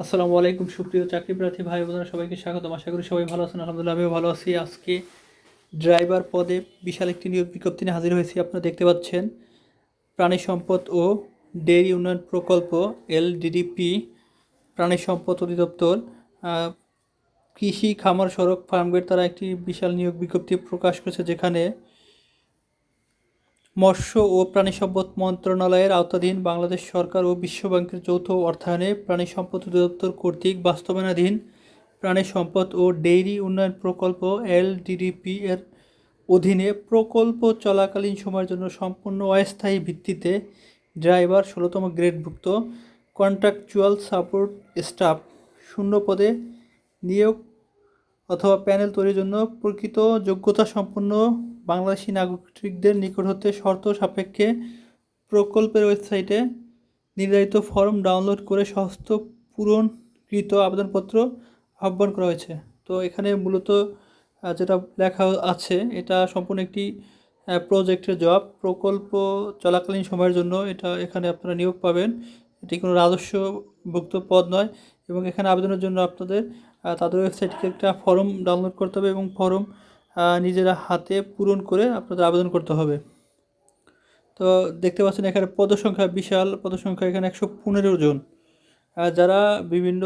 আসসালামু আলাইকুম, সুপ্রিয় চাকরি প্রার্থী ভাই বোনেরা, সবাইকে স্বাগতম। আশা করি সবাই ভালো আছেন। আলহামদুলিল্লাহ, আমিও ভালো আছি। আজকে ড্রাইভার পদে বিশাল একটি নিয়োগ বিজ্ঞপ্তি নিয়ে হাজির হয়েছি। আপনারা দেখতে পাচ্ছেন প্রাণী সম্পদ ও ডেইরি উন্নয়ন প্রকল্প, এলডিডিপি, প্রাণী সম্পদ অধিদপ্তর কৃষি খামার সড়ক ফার্মগেট তারা একটি বিশাল নিয়োগ বিজ্ঞপ্তি প্রকাশ করেছে, যেখানে মৎস্য ও প্রাণী সম্পদ মন্ত্রণালয়ের আওতাধীন বাংলাদেশ সরকার ও বিশ্ব ব্যাংকের যৌথ অর্থায়নে প্রাণী সম্পদ অধিদপ্তর কর্তৃক বাস্তবায়নাধীন প্রাণী সম্পদ ও ডেইরি উন্নয়ন প্রকল্প এলডিডিপি এর অধীনে প্রকল্প চলাকালীন সময়ের জন্য সম্পূর্ণ অস্থায়ী ভিত্তিতে ড্রাইভার ষোলোতম গ্রেডভুক্ত কন্ট্রাকচুয়াল সাপোর্ট স্টাফ শূন্য পদে নিয়োগ অথবা প্যানেল তৈরির জন্য প্রকৃত যোগ্যতা সম্পন্ন বাংলাদেশি নাগরিকদের নিকট হতে শর্ত সাপেক্ষে প্রকল্পের ওয়েবসাইটে নির্ধারিত ফর্ম ডাউনলোড করে সমস্ত পূরণকৃত আবেদনপত্র আহ্বান করা হয়েছে। তো এখানে মূলত যেটা লেখা আছে, এটা সম্পূর্ণ একটি প্রজেক্টের জব প্রকল্প চলাকালীন সময়ের জন্য এটা এখানে আপনারা নিয়োগ পাবেন। এটি কোনো রাজস্বভুক্ত পদ নয় এবং এখানে আবেদনের জন্য আপনাদের তাদের ওয়েবসাইট থেকে একটা ফর্ম ডাউনলোড করতে হবে এবং ফর্ম নিজেরা হাতে পূরণ করে আপনাদের আবেদন করতে হবে। তো দেখতে পাচ্ছেন এখানে পদসংখ্যা বিশাল, পদসংখ্যা এখানে একশো পনেরো জন। যারা বিভিন্ন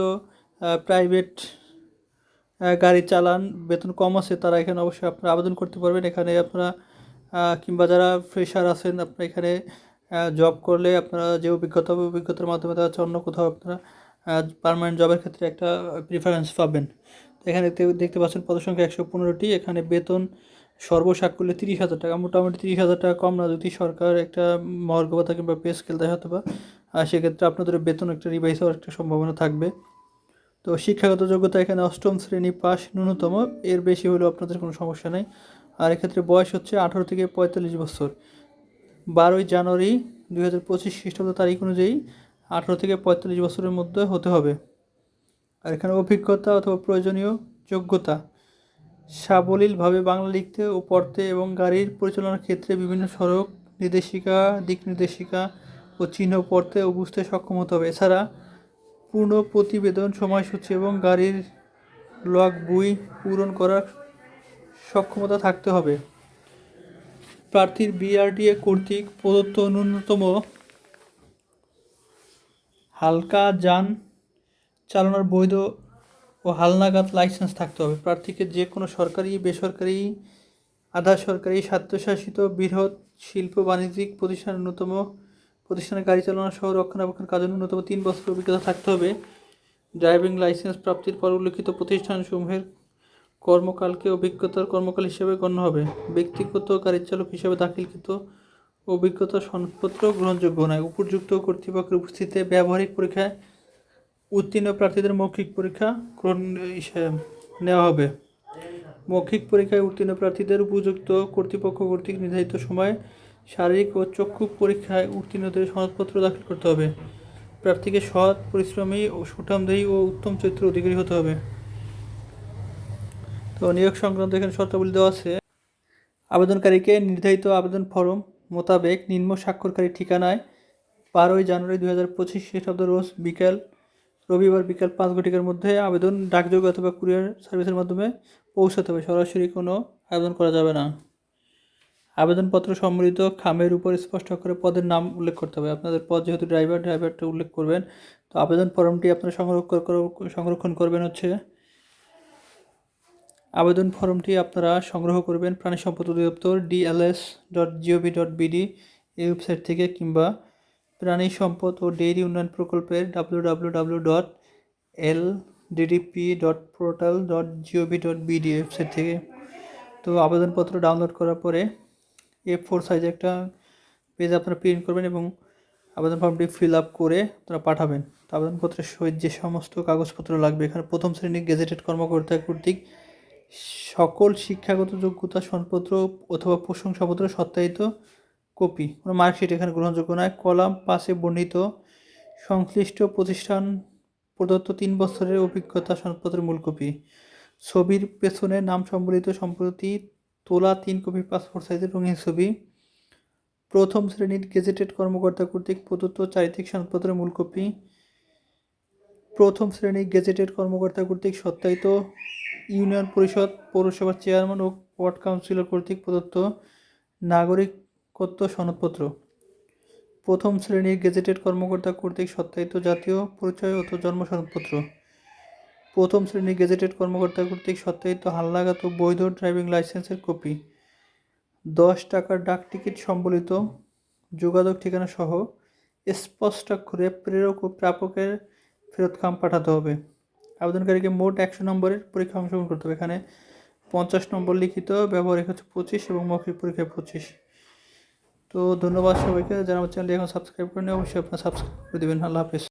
প্রাইভেট গাড়ি চালান, বেতন কম আছে, তারা এখানে অবশ্যই আপনারা আবেদন করতে পারবেন। এখানে আপনারা কিংবা যারা ফ্রেশার আছেন, আপনারা এখানে জব করলে আপনারা যে অভিজ্ঞতা, অভিজ্ঞতার মাধ্যমে তারা অন্য কোথাও আপনারা পার্মানেন্ট জবের ক্ষেত্রে একটা প্রিফারেন্স পাবেন। এখানে দেখতে পাচ্ছেন পদসংখ্যা একশো পনেরোটি, এখানে বেতন সর্বসাক করলে তিরিশ হাজার টাকা, মোটামুটি তিরিশ হাজার টাকা কম না, যদি সরকার একটা মর্গ ভাতা কিংবা পে স্কেল দেয় হয়তো বা সেক্ষেত্রে আপনাদের বেতন একটা রিভাইজ হওয়ার একটা সম্ভাবনা থাকবে। তো শিক্ষাগত যোগ্যতা এখানে অষ্টম শ্রেণি পাস ন্যূনতম, এর বেশি হলেও আপনাদের কোনো সমস্যা নেই। আর এক্ষেত্রে বয়স হচ্ছে আঠারো থেকে পঁয়তাল্লিশ বছর। বারোই জানুয়ারি দুই হাজার পঁচিশ খ্রিস্টাব্দ তারিখ অনুযায়ী আঠারো থেকে পঁয়তাল্লিশ বছরের মধ্যে হতে হবে। আর এখানে অভিজ্ঞতা অথবা প্রয়োজনীয় যোগ্যতা। সাবলীলভাবে বাংলা লিখতে ও পড়তে এবং গাড়ির পরিচালনার ক্ষেত্রে বিভিন্ন সড়ক নির্দেশিকা, দিক নির্দেশিকা ও চিহ্ন পড়তে ও বুঝতে সক্ষম হতে হবে। এছাড়া পূর্ণ প্রতিবেদন, সময়সূচি এবং গাড়ির লগ বই পূরণ করার সক্ষমতা থাকতে হবে। প্রার্থীর বিআরটিএ কর্তৃক প্রদত্ত ন্যূনতম হালকা যান চালানোর বৈধ ও হালনাগাদ লাইসেন্স থাকতে হবে। প্রার্থীকে যে কোনো সরকারি, বেসরকারি, আধা সরকারি, স্বায়ত্তশাসিত, বৃহৎ শিল্প, বাণিজ্যিক প্রতিষ্ঠান, ন্যূনতম প্রতিষ্ঠানে গাড়ি চালানো সহ রক্ষণাবেক্ষণ কাজে ন্যূনতম তিন বছর অভিজ্ঞতা থাকতে হবে। ড্রাইভিং লাইসেন্স প্রাপ্তির পর উল্লিখিত প্রতিষ্ঠানসমূহের কর্মকালকে অভিজ্ঞতার কর্মকাল হিসেবে গণ্য হবে। ব্যক্তিগত গাড়ির চালক হিসেবে দাখিলকৃত অভিজ্ঞতা সনদপত্র গ্রহণযোগ্য নয়। উপযুক্ত কর্তৃপক্ষের উপস্থিতিতে ব্যবহারিক পরীক্ষায় উত্তীর্ণ প্রার্থীদের মৌখিক পরীক্ষা নেওয়া হবে। মৌখিক পরীক্ষায় উত্তীর্ণ প্রার্থীদের উপযুক্ত কর্তৃপক্ষ কর্তৃক নির্ধারিত সময়ে শারীরিক ও চক্ষু পরীক্ষায় উত্তীর্ণদের সনদপত্র দাখিল করতে হবে। প্রার্থীকে সৎ, পরিশ্রমী ও সুঠামদেহী ও উত্তম চরিত্র অধিকারী হতে হবে। তো নিয়োগ সংক্রান্ত এখানে শর্তাবলী দেওয়া আছে। আবেদনকারীকে নির্ধারিত আবেদন ফরম মোতাবেক নিম্ন স্বাক্ষরকারী ঠিকানায় বারোই জানুয়ারি দুই হাজার পঁচিশ খ্রিস্টাব্দ রোজ বিকেল রবিবার বিকাল পাঁচ ঘটিকার মধ্যে আবেদন, ডাকযোগে অথবা কুরিয়ার সার্ভিসের মাধ্যমে পৌঁছাতে হবে। সরাসরি কোনো আবেদন করা যাবে না। আবেদনপত্র সম্মিলিত খামের উপর স্পষ্ট করে পদের নাম উল্লেখ করতে হবে। আপনাদের পদ যেহেতু ড্রাইভার, ড্রাইভারটা উল্লেখ করবেন। তো আবেদন ফর্মটি আপনারা সংরক্ষণ সংরক্ষণ করবেন হচ্ছে আবেদন ফর্মটি আপনারা সংগ্রহ করবেন প্রাণী সম্পদ অধিদপ্তর DLS dot gov dot BD এই ওয়েবসাইট থেকে কিংবা প্রাণী সম্পদ ও ডেইরি উন্নয়ন প্রকল্পের W W W dot L DDP dot portal dot gov dot BD website থেকে। তো আবেদনপত্র ডাউনলোড করার পরে এ ফোর সাইজে একটা পেজ আপনারা প্রিন্ট করবেন এবং আবেদন ফর্মটি ফিল আপ করে আপনারা পাঠাবেন। তো আবেদনপত্রের সহিত যে সমস্ত কাগজপত্র লাগবে, এখানে প্রথম শ্রেণির গেজেটেড কর্মকর্তা কর্তৃক সকল শিক্ষাগত যোগ্যতা, সনদপত্র অথবা প্রশংসাপত্র সত্যায়িত কপি। কোনো মার্কশিট এখানে গ্রহণযোগ্য নয়। কলাম পাশে বর্ণিত সংশ্লিষ্ট প্রতিষ্ঠান প্রদত্ত তিন বছরের অভিজ্ঞতা সনদপত্রের মূল কপি। ছবির পেছনে নাম সম্বলিত সম্প্রতি তোলা তিন কপি পাসপোর্ট সাইজের রঙিন ছবি। প্রথম শ্রেণির গেজেটেড কর্মকর্তা কর্তৃক প্রদত্ত চারিত্রিক সনদপত্রের মূল কপি। প্রথম শ্রেণি গেজেটেড কর্মকর্তা কর্তৃক সত্যায়িত ইউনিয়ন পরিষদ পৌরসভার চেয়ারম্যান ও ওয়ার্ড কাউন্সিলর কর্তৃক প্রদত্ত নাগরিকত্ব সনদপত্র। প্রথম শ্রেণির গেজেটেড কর্মকর্তা কর্তৃক সত্যায়িত জাতীয় পরিচয় ও জন্ম সনদপত্র। প্রথম শ্রেণির গেজেটেড কর্মকর্তা কর্তৃক সত্যায়িত হালনাগাদ ও বৈধ ড্রাইভিং লাইসেন্সের কপি। দশ টাকার ডাক টিকিট সম্বলিত যোগাযোগ ঠিকানা সহ স্পষ্টাক্ষরে প্রেরক ও প্রাপকের ফেরত খাম পাঠাতে হবে। আবেদনকারীকে মোট একশো নম্বরের পরীক্ষা অংশগ্রহণ করতে হবে। এখানে পঞ্চাশ নম্বর লিখিত, ব্যবহারিক হচ্ছে পঁচিশ এবং মৌখিক পরীক্ষায় পঁচিশ। তো ধন্যবাদ সবাইকে। যারা আমার চ্যানেলটি এখন সাবস্ক্রাইব করেনি অবশ্যই আপনারা সাবস্ক্রাইব করে দেবেন। আল্লাহ হাফেজ।